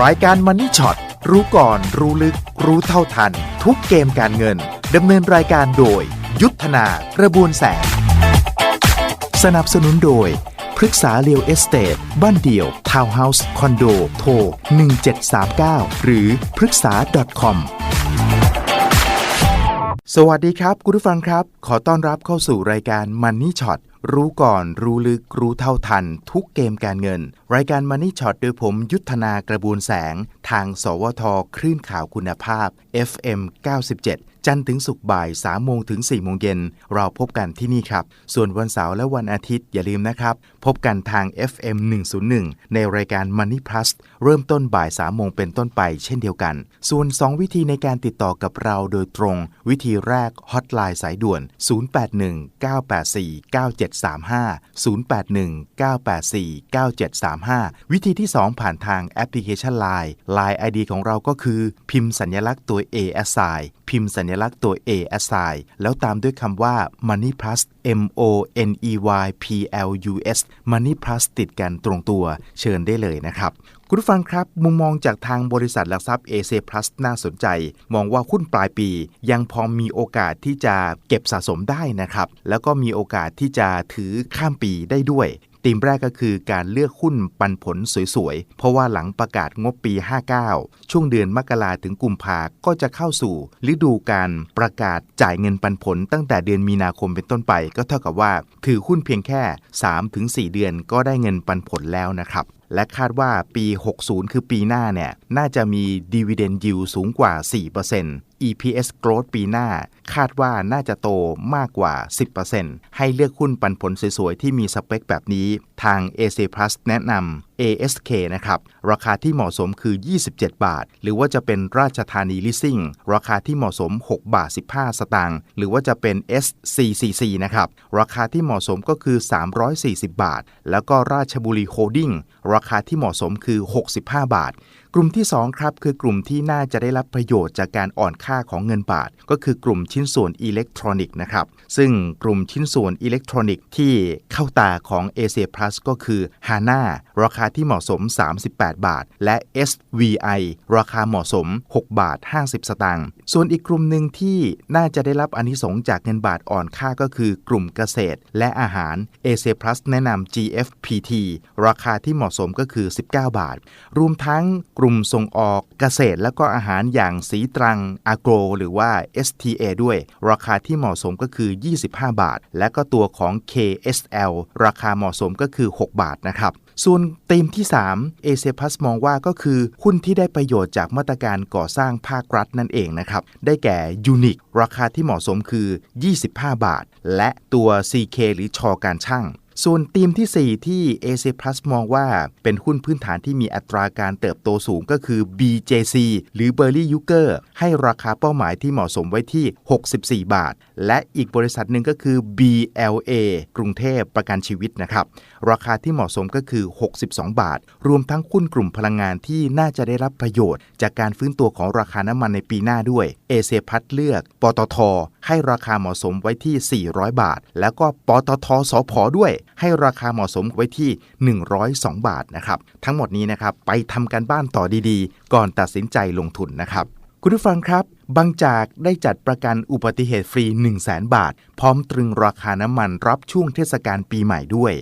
รายการมันนี่ช็อตรู้ก่อนรู้ลึก รู้เท่าทัน ทุกเกมการเงินดำเนินรายการโดย ยุทธนากระบวนแสง สนับสนุนโดยพฤกษาเรียวเอสเตทบ้านเดี่ยว ทาวน์เฮาส์ คอนโด โทร 1739 หรือพฤกษา .com สวัสดีครับ คุณผู้ฟังครับ ขอต้อนรับเข้าสู่รายการ Money Shot รู้ก่อนรู้ลึกรู้เท่าทัน ทุกเกมการเงิน รายการ Money Shot โดยผมยุทธนากระบูนแสง ทาง สวทคลื่นข่าวคุณภาพ FM 97 จันทร์ถึงศุกร์บ่าย3โมงถึง4โมงเย็นเราพบกันที่นี่ครับ ส่วนวันเสาร์และวันอาทิตย์อย่าลืมนะครับ พบกันทาง FM 101 ในรายการ Money Plus เริ่มต้นบ่าย3โมงเป็นต้นไปเช่นเดียวกัน ส่วน 2 วิธีในการติดต่อกับเราโดยตรง วิธีแรกฮอตไลน์สายด่วน 081 984 9735 081 984 9735 วิธีที่ 2 ผ่านทางแอปพลิเคชัน Line Line ID ของเราก็คือ พิมพ์สัญลักษณ์ตัว A S I พิมพ์สัญลักษณ์ตัว A assign แล้วตามด้วยคำว่า Money Plus M O N E Y P L U S Money Plus ติดกันตรงตัวเชิญได้เลยนะครับ คุณผู้ฟังครับ มุมมองจากทางบริษัทหลักทรัพย์ AC Plus น่าสนใจ มองว่าหุ้นปลายปี ยังพอมีโอกาสที่จะเก็บสะสมได้นะครับ แล้วก็มีโอกาสที่จะถือข้ามปีได้ด้วย ธีมแรกก็คือการเลือกหุ้นปันผลสวยๆ เพราะว่าหลังประกาศงบปี 59 ช่วงเดือนมกราถึงกุมภาก็จะเข้าสู่ ฤดูการประกาศจ่ายเงินปันผลตั้งแต่เดือนมีนาคมเป็นต้นไป ก็เท่ากับว่า ถือหุ้นเพียงแค่ 3-4 เดือนก็ได้เงินปันผลแล้วนะครับและคาดว่าปี 60 คือปีหน้าเนี่ย น่าจะมี dividend yield สูงกว่า 4% EPS growth ปีหน้า คาดว่าน่าจะโตมากกว่า 10%ให้เลือกหุ้นปันผลสวยๆ ที่มีสเปคแบบนี้ทาง AC Plus แนะนำ ASK นะครับ ราคาที่เหมาะสมคือ 27 บาท หรือว่าจะเป็นราชธานี leasing ราคาที่เหมาะสม 6 บาท 15 สตางค์หรือว่าจะเป็น SCCC นะครับ ราคาที่เหมาะสมก็คือ 340 บาท แล้วก็ราชบุรีโฮดดิ้งราคาที่เหมาะสมคือ 65 บาท กลุ่มที่2ครับคือกลุ่มที่น่าจะได้รับประโยชน์จากการอ่อนค่าของเงินบาท ก็คือกลุ่มชิ้นส่วนอิเล็กทรอนิกส์นะครับซึ่งกลุ่มชิ้นส่วนอิเล็กทรอนิกส์ที่เข้าตาของ a s i a Plus ก็คือ HANA ราคาที่เหมาะสม 38 บาท และ SVI ราคาเหมาะสม 6 บาท 50 สตางค์ส่วนอีกกลุ่มหนึ่งที่น่าจะได้รับอนิสงจากเงินบาทอ่อนค่าก็คือกลุ่มเกษตร และอาหาร a s i a Plus แนะนำ GFPT ราคาที่เหมาะสมก็คือ 19 บาท รวมทั้งกลุ่มส่งออกเกษตรและก็อาหารอย่างสีตรังอาโกรหรือว่า STA ด้วย ราคาที่เหมาะสมก็คือ 25 บาท และก็ตัวของ KSL ราคาเหมาะสมก็คือ 6 บาทนะครับส่วนธีมที่3 a s i a Plus มองว่าก็คือหุ้นที่ได้ประโยชน์จากมาตรการก่อสร้างภาครัฐนั่นเองนะครับ ได้แก่ Uniq ราคาที่เหมาะสมคือ 25 บาท และตัว CK หรือชอการช่าง ส่วนธีมที่ 4 ที่ a c Plus มองว่าเป็นหุ้นพื้นฐานที่มีอัตราการเติบโตสูงก็คือ BJC หรือ b e r l y y u g e r ให้ราคาเป้าหมายที่เหมาะสมไว้ที่ 64 บาท และอีกบริษัทหนึ่งก็คือ BLA กรุงเทพประกันชีวิตนะครับ ราคาที่เหมาะสมก็คือ 62 บาท รวมทั้งหุ้นกลุ่มพลังงานที่น่าจะได้รับประโยชน์ จากการฟื้นตัวของราคาน้ำมันในปีหน้าด้วย เอเซพัดเลือก ปตท ให้ราคาเหมาะสมไว้ที่ 400 บาท แล้วก็ปตทสพด้วย ให้ราคาเหมาะสมไว้ที่ 102 บาทนะครับทั้งหมดนี้นะครับไปทำการบ้านต่อดีๆ ก่อนตัดสินใจลงทุนนะครับ คุณผู้ฟังครับ บางจากได้จัดประกันอุบัติเหตุฟรี 1 0 0 0 0แบาท พร้อมตรึงราคาน้ำมันรับช่วงเทศกาลปีใหม่ด้วย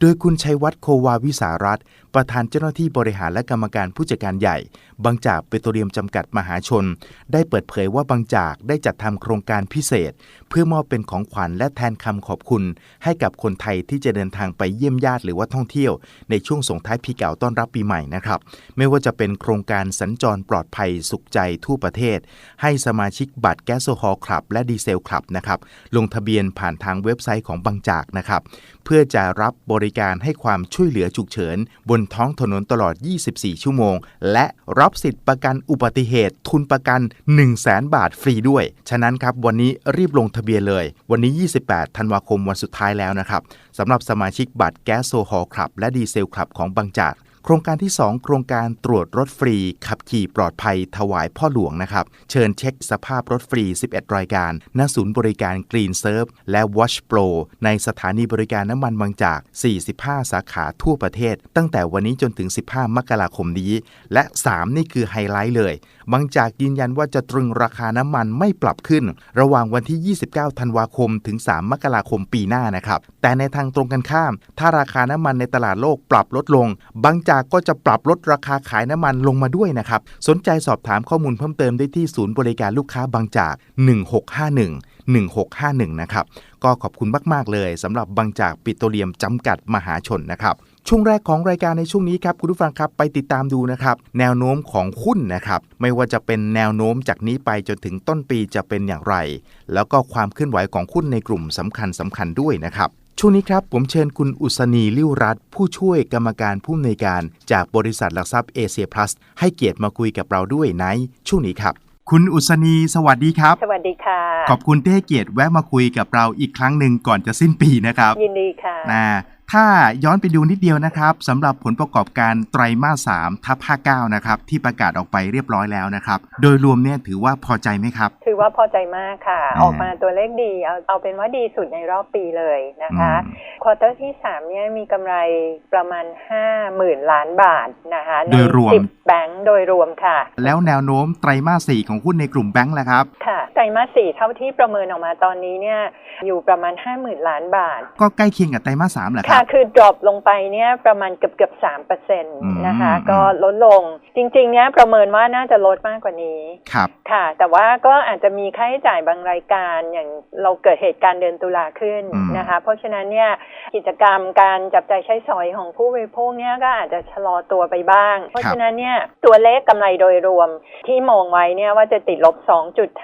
โดยคุณชัยวัฒน์โควาวิสารัตประธานเจ้าหน้าที่บริหารและกรรมการผู้จัดการใหญ่ บางจากเปโตรเลียมจำกัดมหาชน ได้เปิดเผยว่าบางจากได้จัดทำโครงการพิเศษ เพื่อมอบเป็นของขวัญและแทนคำขอบคุณ ให้กับคนไทยที่จะเดินทางไปเยี่ยมญาติหรือว่าท่องเที่ยว ในช่วงส่งท้ายปีเก่าต้อนรับปีใหม่นะครับ ไม่ว่าจะเป็นโครงการสัญจรปลอดภัยสุขใจทั่วประเทศ ให้สมาชิกบัตรแก๊สโซฮอลคลับ และดีเซลคลับนะครับลงทะเบียนผ่านทางเว็บไซต์ของบางจากนะครับเพื่อจะรับบริการให้ความช่วยเหลือฉุกเฉิน บนท้องถนนตลอด 24 ชั่วโมง และรับสิทธิ์ประกันอุบัติเหตุ ทุนประกัน 1 0 0 0 0แบาทฟรีด้วย ฉะนั้นครับวันนี้รีบลงทะเบียนเลย วันนี้ 28 ธันวาคมวันสุดท้ายแล้วนะครับสำหรับสมาชิกบัตรแก๊สโซฮอลคลับ และดีเซลคลับของบางจาก โครงการที่ 2 โครงการตรวจรถฟรี ขับขี่ปลอดภัยถวายพ่อหลวงนะครับ เชิญเช็คสภาพรถฟรี 11 รายการ ณ ศูนย์บริการ Green Serve และ Watch Pro ในสถานีบริการน้ำมันบางจาก 45 สาขาทั่วประเทศ ตั้งแต่วันนี้จนถึง 15 มกราคมนี้ และ 3 นี่คือไฮไลท์เลย บางจากยืนยันว่าจะตรึงราคาน้ำมันไม่ปรับขึ้น ระหว่างวันที่ 29 ธันวาคม ถึง 3 มกราคมปีหน้านะครับ แต่ในทางตรงกันข้าม ถ้าราคาน้ำมันในตลาดโลกปรับลดลง บางจากก็จะปรับลดราคาขายน้ำมันลงมาด้วยนะครับ สนใจสอบถามข้อมูลเพิ่มเติมได้ที่ศูนย์บริการลูกค้าบางจาก 1651 1651 นะครับ ก็ขอบคุณมาก ๆ เลยสำหรับบางจากปิโตรเลียมจำกัดมหาชนนะครับ ช่วงแรกของรายการในช่วงนี้ครับคุณผู้ฟังครับไปติดตามดูนะครับแนวโน้มของหุ้นนะครับไม่ว่าจะเป็นแนวโน้มจากนี้ไปจนถึงต้นปีจะเป็นอย่างไร แล้วก็ความเคลื่อนไหวของหุ้นในกลุ่มสำคัญสำคัญด้วยนะครับช่วงนี้ครับผมเชิญคุณอุศนีลิ้วรัตน์ผู้ช่วยกรรมการผู้อำนวยการจากบริษัทหลักทรัพย์เอเชียพลัสให้เกียรติมาคุยกับเราด้วยในช่วงนี้ครับ คุณอุศนีสวัสดีครับ สวัสดีค่ะ ขอบคุณที่ให้เกียรติแวะมาคุยกับเราอีกครั้งหนึ่งก่อนจะสิ้นปีนะครับ ยินดีค่ะนะ ถ้าย้อนไปดูนิดเดียวนะครับสำหรับผลประกอบการไตรมาส3ทับ59นะครับที่ประกาศออกไปเรียบร้อยแล้วนะครับ โดยรวมเนี่ยถือว่าพอใจไหมครับ ถือว่าพอใจมากค่ะอ่าออกมาตัวเลขดีเอาเอาเป็นว่าดีสุดในรอบปีเลยนะคะอืมควอเตอร์ที่3เนี่ยมีกำไรประมาณ 5 0,000 ล้านบาทนะคะในโดยรวมสิบแบงค์โดยรวมค่ะ แล้วแนวโน้มไตรมาส4ของหุ้นในกลุ่มแบงค์ล่ะครับค่ะไตรมาสสี่เท่าที่ประเมินออกมาตอนนี้เนี่ยอยู่ประมาณ 50,000 ล้านบาท ก็ใกล้เคียงกับไตรมาส3แหละคค่ะรับคือ drop ลงไปเนี่ยประมาณเกือบเกือบสามเปอร์เซ็นต์อืมนะคะอืมก็ลดลงจริงๆ เนี่ยประเมินว่าน่าจะลดมากกว่านี้ครับค่ะ แต่ว่าก็อาจจะมีค่าใช้จ่ายบางรายการอย่างเราเกิดเหตุการณ์เดือนตุลาขึ้นอืมนะคะ เพราะฉะนั้นเนี่ยกิจกรรมการจับจ่ายใช้สอยของผู้บริโภคเนี่ยก็อาจจะชะลอตัวไปบ้าง เพราะฉะนั้นเนี่ยตัวเลขกำไรโดยรวมที่มองไว้เนี่ยว่าจะติดลบ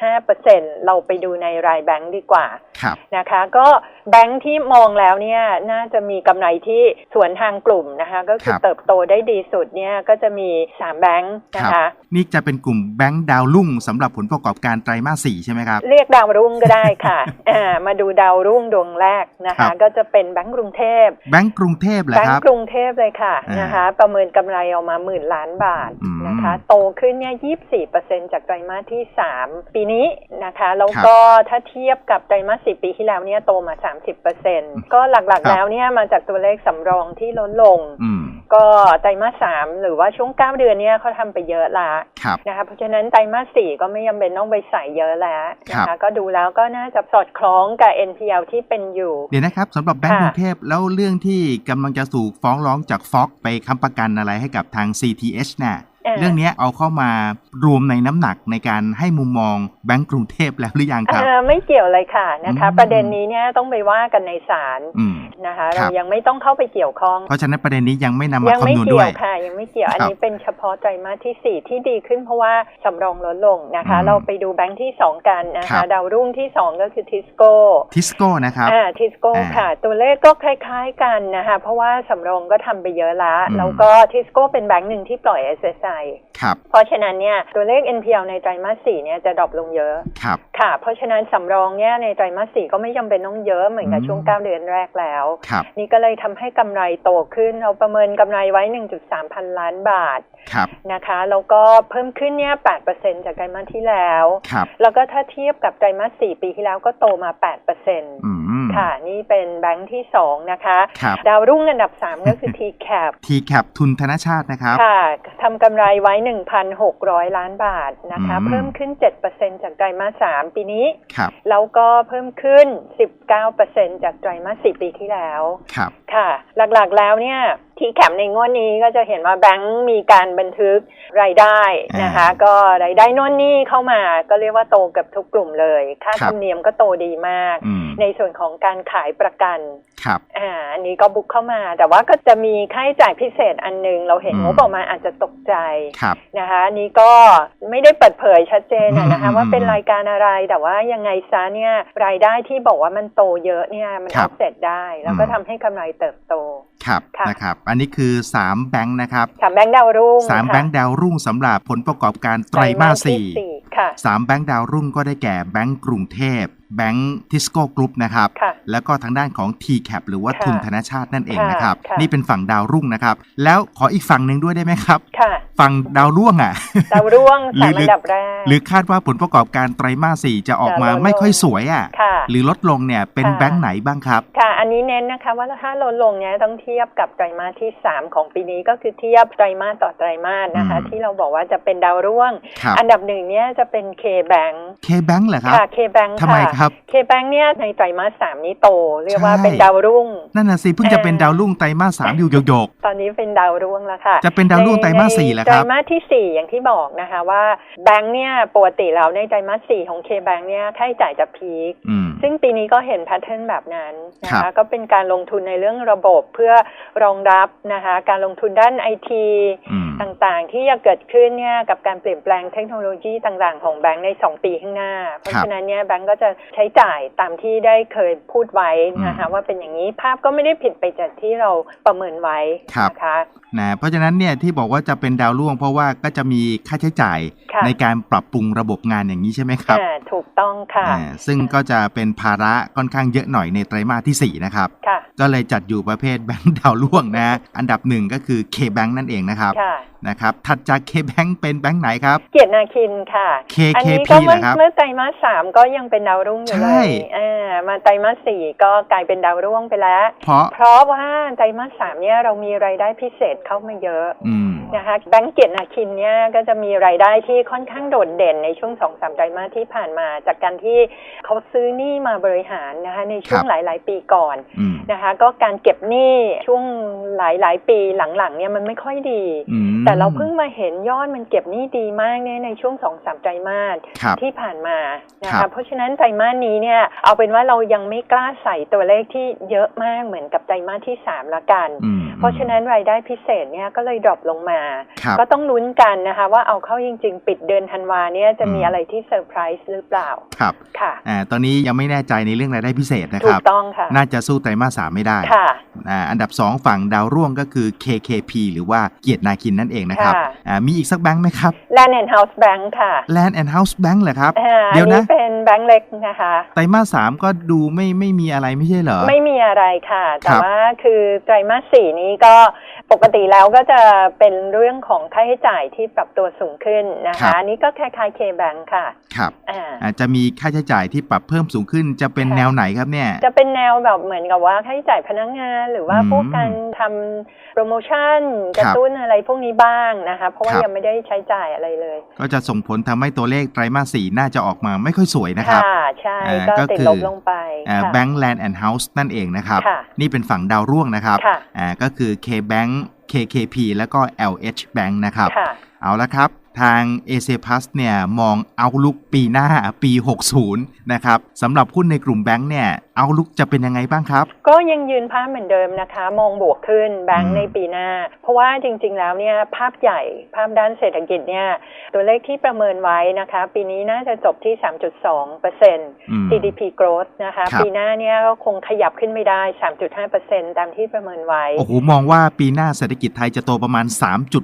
2.5%เราไปดูในรายแบงก์ดีกว่าครับนะคะ ก็แบงค์ที่มองแล้วเนี่ยน่าจะมีกำไรที่สวนทางกลุ่มนะคะ ก็คือครับเติบโตได้ดีสุดเนี่ยก็จะมี 3 แบงค์นะครัคะนี่จะเป็นกลุ่มแบงค์ดาวรุ่งสำหรับผลประกอบการไตรมาส4ใช่ไหมครับ เรียกดาวรุ่งก็ได้ค่ะอ่ามาดูดาวรุ่งดวงแรกนะครัคะบก็จะเป็นแบงก์กรุงเทพแบงค์กรุงเทพเหรอแบงครัก์บกรุงเทพเลยค่ะอ่านนะคะ ประเมินกำไรออกมาหมื่นล้านบาทอืมนะคะ โตขึ้นเนี่ย24%จากไตรมาสที่3ปีนี้นะคะแล้วก็ถ้าเทียบกับไตรมาส4ปีที่แล้วเนี่ยโตมา30%ก็หลักครับๆแล้วเนี่ยมาจากตัวเลขสำรองที่ลดลงอืมก็ไตรมาส3หรือว่าช่วง9เดือนเนี่ยเขาทำไปเยอะละครับนะคะเพราะฉะนั้นไตรมาส4ก็ไม่จำเป็นต้องไปใส่เยอะแล้วนะครัคะบก็ดูแล้วก็น่าจะสอดคล้องกับ NPL ที่เป็นอยู่ เดี๋ยวนะครับสำหรับแบงก์กค่ะรุงเทพแล้วเรื่องที่กำลังจะถูกฟ้องร้องจากฟอกไปค้ำประกันอะไรให้กับทาง CTH น่ะอ่าเรื่องเนี้ยเอาเข้ามา รวมในน้ำหนักในการให้มุมมองแบงก์กรุงเทพแล้วหรือยังครับเอ่อไม่เกี่ยวเลยค่ะนะคะอืมประเด็นนี้เนี่ยต้องไปว่ากันในศาลอืมนะคะครัเราบยังไม่ต้องเข้าไปเกี่ยวข้องเพราะฉะนั้นประเด็นนี้ยังไม่นำมายังไม่คำนวณเกี่ด้ยววยค่ะ ยังไม่เกี่ยวครับอันนี้เป็นเฉพาะไตรมาสที่ 4 ที่ดีขึ้นเพราะว่าสำรองลดลงนะคะอืมเราไปดูแบงค์ที่ 2 กันนะครัคะบดาวรุ่งที่ 2 ก็คือทิสโก้ทิสโก้นะครับอ่าทิสโก้อ่าค่ะ ตัวเลขก็คล้ายๆกันนะคะเพราะว่าสำรองก็ทำไปเยอะละอืมแล้วก็ทิสโก้เป็นแบงค์หนึ่งที่ปล่อย SSI ครับเพราะฉะนั้นเนี่ยตัวเลข NPL ในไตรมาส4เนี่ยจะดรอปลงเยอะ ครับ ค่ะ เพราะฉะนั้นสำรองเนี่ยในไตรมาส4ก็ไม่จำเป็นต้องเยอะเหมือนกับอืมช่วง 9 เดือนแรกแล้ว ครับ นี่ก็เลยทำให้กำไรโตขึ้น เราประเมินกำไรไว้ 1.3 พันล้านบาท ครับ นะคะ แล้วก็เพิ่มขึ้นเนี่ย 8%จากไตรมาสที่แล้ว ครับ แล้วก็ถ้าเทียบกับไตรมาส4ปีที่แล้วก็โตมา 8%อืม ค่ะ นี่เป็นแบงค์ที่2นะคะครับดาวรุ่งอันดับ3ก็คือ TCAP ทีแคปทุนธนชาตินะครับ ค่ะทำกำไรไว้ 1,600 ล้านบาทนะคะอืมเพิ่มขึ้น 7%จากไตรมาส3ปีนี้ ครับ แล้วก็เพิ่มขึ้น 19%จากไตรมาส4ปีที่แล้ว ครับ ค่ะ หลักๆแล้วเนี่ยที่แคมในงวดนี้ก็จะเห็นว่าแบงก์มีการบันทึกรายได้นะคะอ่าก็รายได้โน่นนี่เข้ามาก็เรียกว่าโตเกับทุกกลุ่มเลย ค่าครัธบรรมเนียมก็โตดีมากอืม ในส่วนของการขายประกันครับอ่าอันนี้ก็บุกเข้ามา แต่ว่าก็จะมีค่าใช้จ่ายพิเศษอันหนึง เราเห็นอืมงบออกมาอาจจะตกใจครับนะคะอันนี้ก็ไม่ได้เปิดเผยชัดเจนอะนะคะอืมว่าเป็นรายการอะไรแต่ว่ายังไงซะเนี่ยรายได้ที่บอกว่ามันโตเยอะเนี่ยมันครัอบอฟเซ็ตได้ แล้วก็อืมทำให้กำไรเติบโตครับค่ะนะครับ อันนี้คือ 3 แบงค์นะครับสามแบงค์ดาวรุ่งสามค่ะแบงค์ดาวรุ่งสำหรับผลประกอบการไตรมาสที่สี่สี่ค่ะสามแบงค์ดาวรุ่งก็ได้แก่แบงค์กรุงเทพแบงก์ทิสโก้กรุ๊ปนะครับค่ะแล้วก็ทางด้านของ TCAP หรือว่าค่ะทุนธนชาตินั่นเองนะครับค่ะนี่เป็นฝั่งดาวรุ่งนะครับ แล้วขออีกฝั่งหนึ่งด้วยได้ไหมครับค่ะฝั่งดาวร่วงอะ ดาวร่วงหรือสามอันดับแรก หรือคาดว่าผลประกอบการไตรมาสสี่จะออกมาจะลดลงไม่ค่อยสวยอะค่ะ หรือลดลงเนี่ยเป็นค่ะแบงก์ไหนบ้างครับ ค่ะ อันนี้เน้นนะคะว่าถ้าลดลงเนี้ยต้องเทียบกับไตรมาสที่ 3 ของปีนี้ก็คือเทียบไตรมาสต่อไตรมาสนะคะอืมที่เราบอกว่าจะเป็นดาวร่วงครับอันดับหนึ่งเนี้ยจะเป็น K-Bank เคแบงก์เหรอครับค่ะ K-Bank ทำไมครับ K-Bank เนี่ยในไตรมาสสามนี้โต เรียกว่าใช่เป็นดาวรุ่ง นั่นน่ะสิเพิ่งจะเป็นดาวรุ่งไตรมาสสามอยู่โยกตอนนี้เป็นดาวรุ่งแล้วค่ะๆจะเป็นดาวรุ่งไตรมาสสี่ในแล้วไตครรับมาสที่4อย่างที่บอกนะคะว่าแบงค์เนี่ยปกติแล้วในไตรมาส4ของ K-Bank เนี่ยค่าใช้จ่ายจะพีคอืมซึ่งปีนี้ก็เห็นแพทเทิร์นแบบนั้นนะครัคะบก็เป็นการลงทุนในเรื่องระบบเพื่อรองรับนะคะการลงทุนด้านไอทีอืม ต่างๆ ที่จะเกิดขึ้นเนี่ยกับการเปลี่ยนแปลงเทคโนโลยีต่างๆ ของแบงค์ใน 2 ปีข้างหน้า เพราะฉะนั้นเนี่ยแบงค์ก็จะใช้จ่ายตามที่ได้เคยพูดไว้นะคะว่าเป็นอย่างนี้ภาพก็ไม่ได้ผิดไปจากที่เราประเมินไว้นะคะนะเพราะฉะนั้นเนี่ยที่บอกว่าจะเป็นดาวร่วง เพราะว่าก็จะมีค่าใช้จ่ายค่ะในการปรับปรุงระบบงานอย่างนี้ใช่ไหมครับอ่าถูกต้องค่ะอ่าซึ่งก็จะเป็นภาระค่อนข้างเยอะหน่อยในไตรมาสที่ 4 นะครับค่ะก็เลยจัดอยู่ประเภทแบงค์ดาวร่วงนะ อันดับหนึ่งก็คือ K-Bank นั่นเองนะครับค่ะนะครับ ถัดจาก K-Bank เป็นแบงค์ไหนครับ เกียรตินาคินค่ะอันนี้ KKP ก็เหรเมื่ออครับเมื่อไตรมาสสามก็ยังเป็นดาวรุ่งอยู่ใช่เลยอ่ามาไตรมาสสี่ก็กลายเป็นดาวรุ่งไปแล้ว เพราะเพราะว่าไตรมาสสามเนี่ยเรามีรายได้พิเศษเข้ามาเยอะ อืม นะคะแบงก์เกียรตินาคินเนี่ยก็จะมีรายได้ที่ค่อนข้างโดดเด่นในช่วงสองสามไตรมาสที่ผ่านมาจากการที่เขาซื้อหนี้มาบริหารนะคะในช่วงครับหลาย ๆ ปีก่อนอืมนะคะก็การเก็บหนี้ช่วงหลาย ๆ ปีหลัง ๆ เนี่ยมันไม่ค่อยดีอืมแต่เราเพิ่งมาเห็นยอดมันเก็บหนี้ดีมากเนี่ยในช่วงสองสามไตรมาสครับที่ผ่านมานะครัคะบเพราะฉะนั้นไตรมาสนี้เนี่ยเอาเป็นว่าเรายังไม่กล้าใส่ตัวเลขที่เยอะมากเหมือนกับไตรมาสที่สามละกันอืม เพราะฉะนั้นรายได้พิเศษเนี่ยก็เลยดรอปลงมาครับก็ต้องลุ้นกันนะคะว่าเอาเข้าจริง ๆ ปิดเดือนธันวาเนี่ยจะมีอืมอะไรที่เซอร์ไพรส์หรือเปล่า ครับ ค่ะอ่าตอนนี้ยังไม่แน่ใจในเรื่องรายได้พิเศษนะคถูรักบต้องค่ะ น่าจะสู้ไตรมาสสามไม่ได้ ค่ะอ่าอันดับ 2 ฝั่งดาวร่วงก็คือ KKP หรือว่าเกียรตินาคินนั่นเองนะครับค่ะอ่ามีอีกสักแบงค์ไหมครับ Land and House Bank ค่ะ Land and House Bank เหรอครับอ่าเดี๋อัยวนนี้นะเป็นแบงก์เล็กนะคะ ไตรมาสสามก็ดูไม่ไม่มีอะไรไม่ใช่เหรอ ไม่มีอะไรค่ะ แต่ครับว่าคือไตรมาสสี่นี้ก็ ปกติแล้วก็จะเป็นเรื่องของค่าใช้จ่ายที่ปรับตัวสูงขึ้นนะคะอันนี้ก็คล้ายๆ K-Bank ค่ะครับอ่าอาจจะมีค่าใช้จ่ายที่ปรับเพิ่มสูงขึ้นจะเป็นค่ะแนวไหนครับเนี่ย จะเป็นแนวแบบเหมือนกับว่าค่าใช้จ่ายพนักงาน หรือว่าอืมพวกการทำโปรโมชั่นครักบระตุ้นอะไรพวกนี้บ้างนะคะเพราะว่าครับยังไม่ได้ใช้จ่ายอะไรเลย ก็จะส่งผลทำให้ตัวเลขไตรมาสสี่น่าจะออกมาไม่ค่อยสวยนะครับค่ะใช่อ่าก็ก็ติดคือลบลงไปค่ะแบงก์แลนด์แอนด์เฮาส์นั่นเองนะครับค่ะนี่เป็นฝั่งดาวร่วงนะครับค่ะอ่าก็คือ K-Bank KKP แล้วก็ LH Bank นะครับค่ะเอาละครับ ทาง a c p a s เนี่ยมองเอาลุกปีหน้าปี 60 นะครับสำหรับหุ้นในกลุ่มแบงค์เนี่ย เอาลุกจะเป็นยังไงบ้างครับ ก็ยังยืนภาพเหมือนเดิมนะคะ มองบวกขึ้นแบงอืก์มในปีหน้า เพราะว่าจริง ๆ แล้วเนี่ยภาพใหญ่ภาพด้านเศรษฐกิจเนี่ยตัวเลขที่ประเมินไว้นะคะ ปีนี้น่าจะจบที่ 3.2เปอร์เซ็นต์อืม GDP growth นะคะครับปีหน้าเนี่ยก็คงขยับขึ้นไม่ได้ 3.5เปอร์เซ็นต์ตามที่ประเมินไว้โอ้โหมองว่าปีหน้าเศรษฐกิจไทยจะโตประมาณ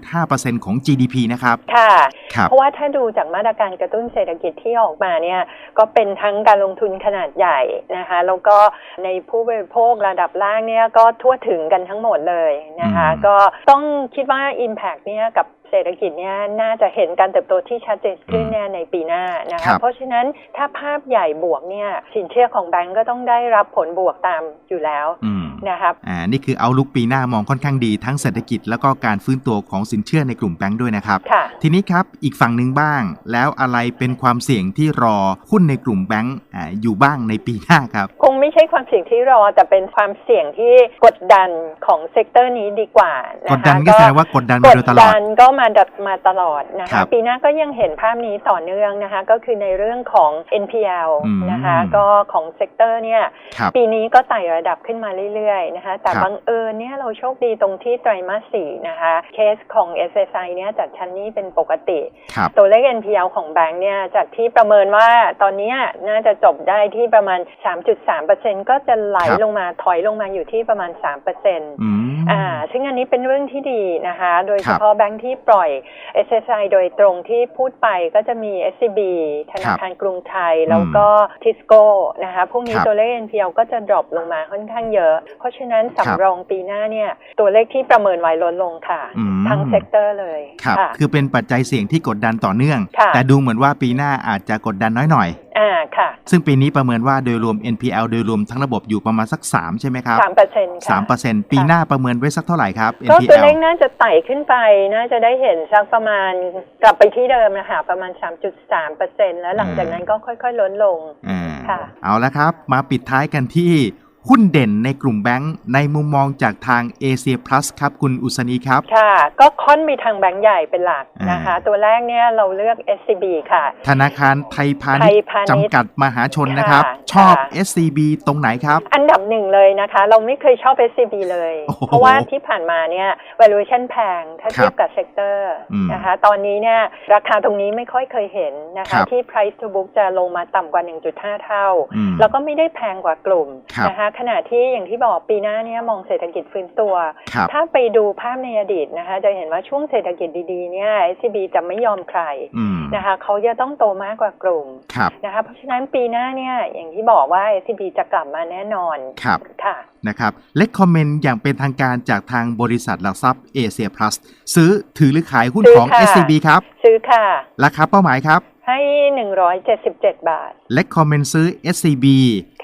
3.5%ของ GDP นะครับค่ะครับเพราะว่าถ้าดูจากมาตรการกระตุ้นเศรษฐกิจที่ออกมาเนี่ยก็เป็นทั้งการลงทุนขนาดใหญ่นะคะแล้วก็ในผู้บริโภคระดับล่างเนี่ยก็ทั่วถึงกันทั้งหมดเลยนะคะอืมก็ต้องคิดว่า Impact เนี่ยกับเศรษฐกิจเนี่ยน่าจะเห็นการเติบโตที่ชัดเจนขึ้นเนี่ยในปีหน้านะครัคะบเพราะฉะนั้นถ้าภาพใหญ่บวกเนี่ยสินเชื่อของแบงก์ก็ต้องได้รับผลบวกตามอยู่แล้วอืม นะครับอ่านี่คือเอาลุกปีหน้ามองค่อนข้างดีทั้งเศรษฐกิจแล้วก็การฟื้นตัวของสินเชื่อในกลุ่มแบงค์ด้วยนะครับค่ะทีนี้ครับอีกฝั่งหนึ่งบ้าง แล้วอะไรเป็นความเสี่ยงที่รอหุ้นในกลุ่มแบงค์อ่าอยู่บ้างในปีหน้าครับ คงไม่ใช่ความเสี่ยงที่รอแต่เป็นความเสี่ยงที่กดดันของเซกเตอร์นี้ดีกว่านะคะกดดันก็แสดงว่ากดดันมาโดยตลอดกดันก็มาดัดมาตลอดนะครัคะบปีหน้าก็ยังเห็นภาพนี้ต่อเนื่องนะคะ ก็คือในเรื่องของ NPL อืมนะคะก็ของเซกเตอร์เนี่ยครับปีนี้ก็ไต่ระดับขึ้นมาเรื่อยๆนะคะ แต่ครับบังเอิญเนี่ยเราโชคดีตรงที่ไตรมาสสี่นะคะ เคสของ SSI เนี่ยจัดชั้นนี้เป็นปกติครับตัวเลข NPL ของแบงค์เนี่ยจากที่ประเมินว่าตอนเนี้ยน่าจะจบได้ที่ประมาณ 3.3%ก็จะไหลครับลงมาถอยลงมาอยู่ที่ประมาณ 3%อืม อ่าซึ่งอันนี้เป็นเรื่องที่ดีนะคะ โดยคเฉรับพาะแบงค์ที่ปล่อย SSI โดยตรงที่พูดไปก็จะมี SCB ธนาคารกรุงไทย แล้วก็ทิสโก้นะคะพวกนี้ครับตัวเลข NPL ก็จะดรอปลงมาค่อนข้างเยอะ เพราะฉะนั้นครับสำรองปีหน้าเนี่ยตัวเลขที่ประเมินไว้ลดลงค่ะอืมทั้งเซกเตอร์เลยครับค่ะคือเป็นปัจจัยเสี่ยงที่กดดันต่อเนื่องค่ะแต่ดูเหมือนว่าปีหน้าอาจจะกดดันน้อยหน่อย อ่าค่ะ ซึ่งปีนี้ประเมินว่าโดยรวม NPL โดยรวมทั้งระบบอยู่ประมาณสัก 3 ใช่ไหมครับสามเปอร์เซ็นต์ค่ะ3%ปีหน้าประเมินไว้สักเท่าไหร่ครับก็ตัว NPL เลขน่าจะไต่ขึ้นไป น่าจะได้เห็นสักประมาณกลับไปที่เดิมนะคะประมาณ 3.3เปอร์เซ็นแล้วหลังจากนั้นก็ค่อยๆลดลงอ่าค่ะ เอาละครับ มาปิดท้ายกันที่ หุ้นเด่นในกลุ่มแบงก์ในมุมมองจากทางเอเชียพลัสครับ คุณอุศนีครับ ค่ะ ก็ค่อนไปทางแบงก์ใหญ่เป็นหลักนะคะอ่าตัวแรกเนี่ยเราเลือก SCB ค่ะ ธนาคารไทยพาไทณิชยย์พาณิชย์จำกัดมหาชนนะครับค่ะชอบค่ะ SCB ตรงไหนครับ อันดับหนึ่งเลยนะคะ เราไม่เคยชอบ SCB เลยโอ้โหเพราะว่าที่ผ่านมาเนี่ย valuation แพงถ้าเทียบกับเซกเตอร์อืมนะคะ ตอนนี้เนี่ยราคาตรงนี้ไม่ค่อยเคยเห็นนะครัคะบที่ price to book จะลงมาต่ำกว่า 1.5 เท่าอืมแล้วก็ไม่ได้แพงกว่ากลุ่มครับนะคะขณะที่อย่างที่บอกปีหน้าเนี่ยมองเศรษฐกิจฟื้นตัวครับถ้าไปดูภาพในอดีตนะคะ จะเห็นว่าช่วงเศรษฐกิจดีๆเนี่ย SCB จะไม่ยอมใครอืมนะคะเขาจะต้องโตมากกว่ากลุ่มครับนะคะเพราะฉะนั้นปีหน้าเนี่ยอย่างที่บอกว่า SCB จะกลับมาแน่นอนครับค่ะนะครับเล็กคอมเมนต์อย่างเป็นทางการจากทางบริษัทหลักทรัพย์เอเชียพลัสซื้อถือหรือขายหุ้นซื้อของค่ะ SCB ครับ ซื้อค่ะ ราคาเป้าหมายครับ ให้ 177 บาทเล็กคอมเมนต์ซื้อ SCB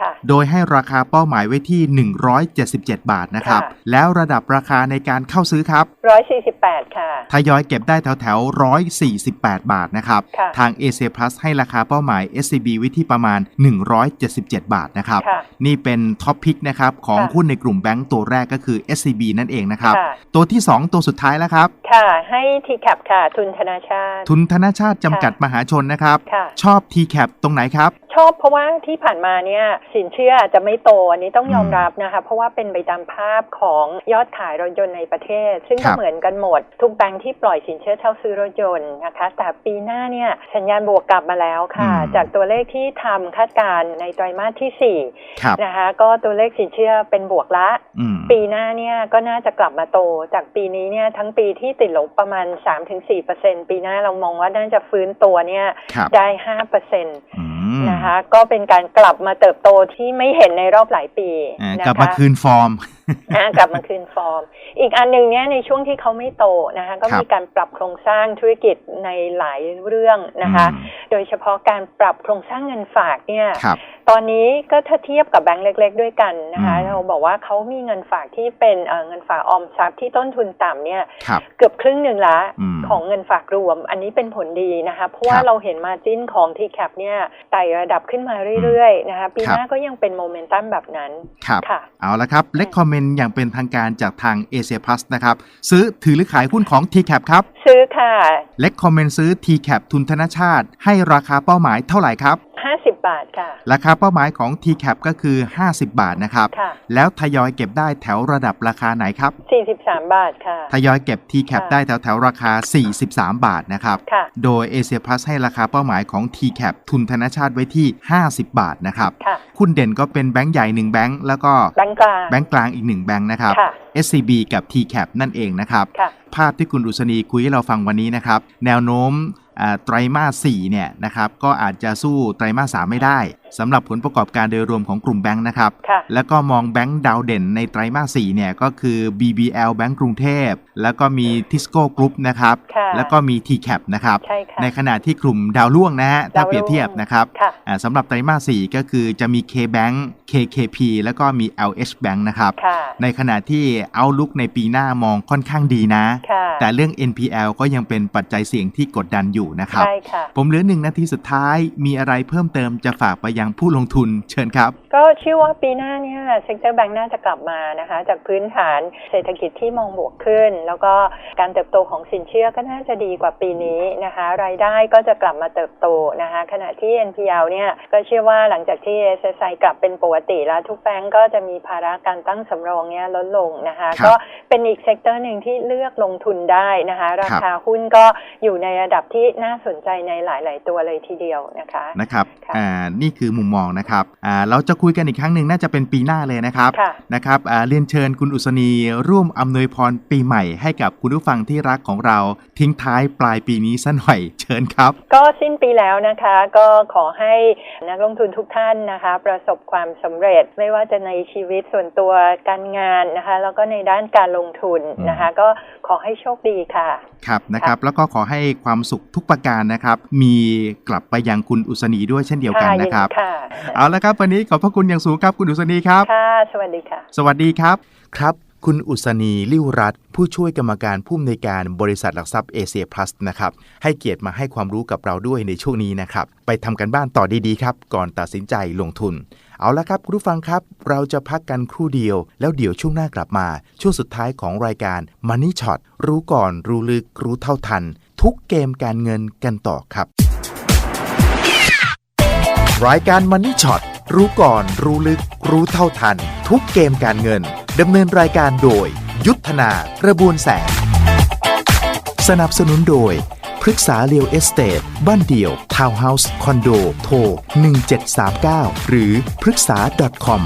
ค่ะ โดยให้ราคาเป้าหมายไว้ที่ 177 บาทนะครับ ค่ะ แล้วระดับราคาในการเข้าซื้อครับ 148 ค่ะ ทยอยเก็บได้แถวแถว148 บาทนะครับ ค่ะ ทาง a c Plus ให้ราคาเป้าหมาย SCB ไว้ที่ประมาณ 177 บาทนะครับ ค่ะ นี่เป็นท็อปพิกนะครับของค่ะหุ้นในกลุ่มแบงก์ตัวแรกก็คือ SCB นั่นเองนะครับ ค่ะ ตัวที่ 2 ตัวสุดท้ายแล้วครับ ค่ะ ให้ TCAP ค่ะ ทุนธนาชาติ ทุนธนาชาติจำกัดมหาชนนะครับ ค่ะ ชอบ TCAP ตรงไหนครับช อบเพราะว่าที่ผ่านมาเนี่ยสินเชื่ออาจจะไม่โตอันนี้ต้องยอมอืมรับนะคะ เพราะว่าเป็นไปตามภาพของยอดขายรถยนต์ในประเทศ ซึ่งครัก็บเหมือนกันหมด ทุกแบงค์ที่ปล่อยสินเชื่อเช่าซื้อรถยนต์นะคะ แต่ปีหน้าเนี่ยสัญญาณบวกกลับมาแล้วค่ะ จากตัวเลขที่ทำคาดการณ์ในไตรมาสที่สี่ครับนะคะก็ตัวเลขสินเชื่อเป็นบวกละอืมปีหน้าเนี่ยก็น่าจะกลับมาโต จากปีนี้เนี่ยทั้งปีที่ติดลบประมาณ 3-4%ปีหน้าเรามองว่าน่าจะฟื้นตัวเนี่ยครับได้5%อืมนะคะ ก็เป็นการกลับมาเติบโตที่ไม่เห็นในรอบหลายปีอ่านะคะกลับมาคืนฟอร์มอ่า กลับมาคืนฟอร์ม อีกอันหนึ่งเนี่ยในช่วงที่เขาไม่โตนะคะก็ครับมีการปรับโครงสร้างธุรกิจในหลายเรื่องนะคะอืมโดยเฉพาะการปรับโครงสร้างเงินฝากเนี่ยครับตอนนี้ก็ถ้าเทียบกับแบงก์เล็ก ๆ ด้วยกันนะคะอืมเราบอกว่าเขามีเงินฝากที่เป็นเอ่อเงินฝากออมทรัพย์ที่ต้นทุนต่ำเนี่ยครับเกือบครึ่งหนึ่งละอืมของเงินฝากรวม อันนี้เป็นผลดีนะคะเพราะว่าครับเราเห็นมาจิ้นของ t c a p เนี่ยไต่ระดับขึ้นมาเรื่อยๆนะคะปีครับหน้าก็ยังเป็นโมเมนตัมแบบนั้นครับค่ะเอาละครับเล็กคอมเมนต์อย่างเป็นทางการจากทาง a c Plus นะครับ ซื้อถือหรือขายหุ้นของ TCAP ครับ ซื้อค่ะ เล็กคอมเมนต์ซื้อ TCAP ทุนธนชาติ ให้ราคาเป้าหมายเท่าไหร่ครับ 50 บาทค่ะ ราคาเป้าหมายของ TCAP ก็คือ 50 บาทนะครับ ค่ะ แล้วทยอยเก็บได้แถวระดับราคาไหนครับ 43 บาทค่ะ ทยอยเก็บ TCAP ค่ะ ได้แถวแถวราคา 43 บาทนะครับ ค่ะ โดย a c Plus ให้ราคาเป้าหมายของ TCAP ทุนธนชาติไว้ที่ 50 บาทนะครับ ค่ะหุ้นเด่นก็เป็นแบงก์ใหญ่ 1 แบงก์แล้วก็แบงก์กลาง แบงก์กลางอีก 1 แบงก์นะครับ ค่ะ SCB กับ TCAP นั่นเองนะครับ ค่ะ ภาพที่คุณอุศนีคุยให้เราฟังวันนี้นะครับ แนวโน้มอ่า ไตรมาส4เนี่ยนะครับก็อาจจะสู้ไตรมาส3ไม่ได้สำหรับผลประกอบการโดยรวมของกลุ่มแบงค์นะครับค่ะแล้วก็มองแบงค์ดาวเด่นในไตรมาส4เนี่ยก็คือ BBL แบงก์กรุงเทพ แล้วก็มี Tisco Group นะครับค่ะแล้วก็มี TCAP นะครับใช่ค่ะในขณะที่กลุ่มดาวร่วงนะฮะ ถ้าดาวร่วงเปรียบเทียบนะครับค่ะอ่าสำหรับไตรมาส4ก็คือจะมี KBank KKP แล้วก็มี LH Bank นะครับค่ะในขณะที่ Outlook ในปีหน้ามองค่อนข้างดีนะค่ะแต่เรื่อง NPL ก็ยังเป็นปัจจัยเสี่ยงที่กดดันอยู่นะครับใช่ค่ะผมเหลือหนึ่งนาทีสุดท้าย มีอะไรเพิ่มเติมจะฝากไปยังผู้ลงทุนเชิญครับ ก็เชื่อว่าปีหน้าเนี่ยเซกเตอร์แบงก์น่าจะกลับมานะคะ จากพื้นฐานเศรษฐกิจที่มองบวกขึ้น แล้วก็การเติบโตของสินเชื่อก็น่าจะดีกว่าปีนี้นะคะ รายได้ก็จะกลับมาเติบโตนะคะ ขณะที่ NPL เนี่ยก็เชื่อว่าหลังจากที่ SSI กลับเป็นปกติแล้วทุกแบงก์ก็จะมีภาระการตั้งสำรองเนี่ยลดลงนะคะครับก็เป็นอีกเซกเตอร์หนึ่งที่เลือกลงทุนได้นะคะ ราคาหุ้นก็อยู่ในระดับที่น่าสนใจในหลาย ๆ ตัวเลยทีเดียวนะคะนะครับค่ะอ่านี่คือคือมุมมองนะครับอ่าเราจะคุยกันอีกครั้งหนึ่งน่าจะเป็นปีหน้าเลยนะครับค่ะ นะครับอ่าเรียนเชิญคุณอุศนีร่วมอำนวยพรปีใหม่ให้กับคุณผู้ฟังที่รักของเราทิ้งท้ายปลายปีนี้สัหน่อยเชิญครับ ก็สิ้นปีแล้วนะคะ ก็ขอให้นักลงทุนทุกท่านนะคะ ประสบความสำเร็จไม่ว่าจะในชีวิตส่วนตัวการงานนะคะ แล้วก็ในด้านการลงทุนนะคะ ก็ขอให้โชคดีค่ะ ครับนะครับ แล้วก็ขอให้ความสุขทุกประการนะครับ มีกลับไปยังคุณอุศนีด้วยเช่นเดียวกันนะครับ ค่ะเอาละครับวันนี้ขอบพระคุณอย่างสูงครับคุณอุศนีครับค่ะสวัสดีค่ะ สวัสดีครับครับ คุณอุศนีลิ้วรัตน์ผู้ช่วยกรรมการผู้อำนวยการบริษัทหลักทรัพย์เอเชียพลัสนะครับให้เกียรติมาให้ความรู้กับเราด้วยในช่วงนี้นะครับ ไปทำกันบ้านต่อดีๆครับ ก่อนตัดสินใจลงทุน เอาละครับคุณผู้ฟังครับ เราจะพักกันครู่เดียว แล้วเดี๋ยวช่วงหน้ากลับมา ช่วงสุดท้ายของรายการ Money Shot รู้ก่อนรู้ลึกรู้เท่าทัน ทุกเกมการเงินกันต่อครับ รายการ Money Shot รู้ก่อนรู้ลึก รู้เท่าทัน ทุกเกมการเงิน ดำเนินรายการโดย ยุทธนากระบวนแสง สนับสนุนโดยพฤกษาเรียวเอสเตทบ้านเดี่ยว ทาวน์เฮาส์ คอนโด โทร 1739 หรือพฤกษา .com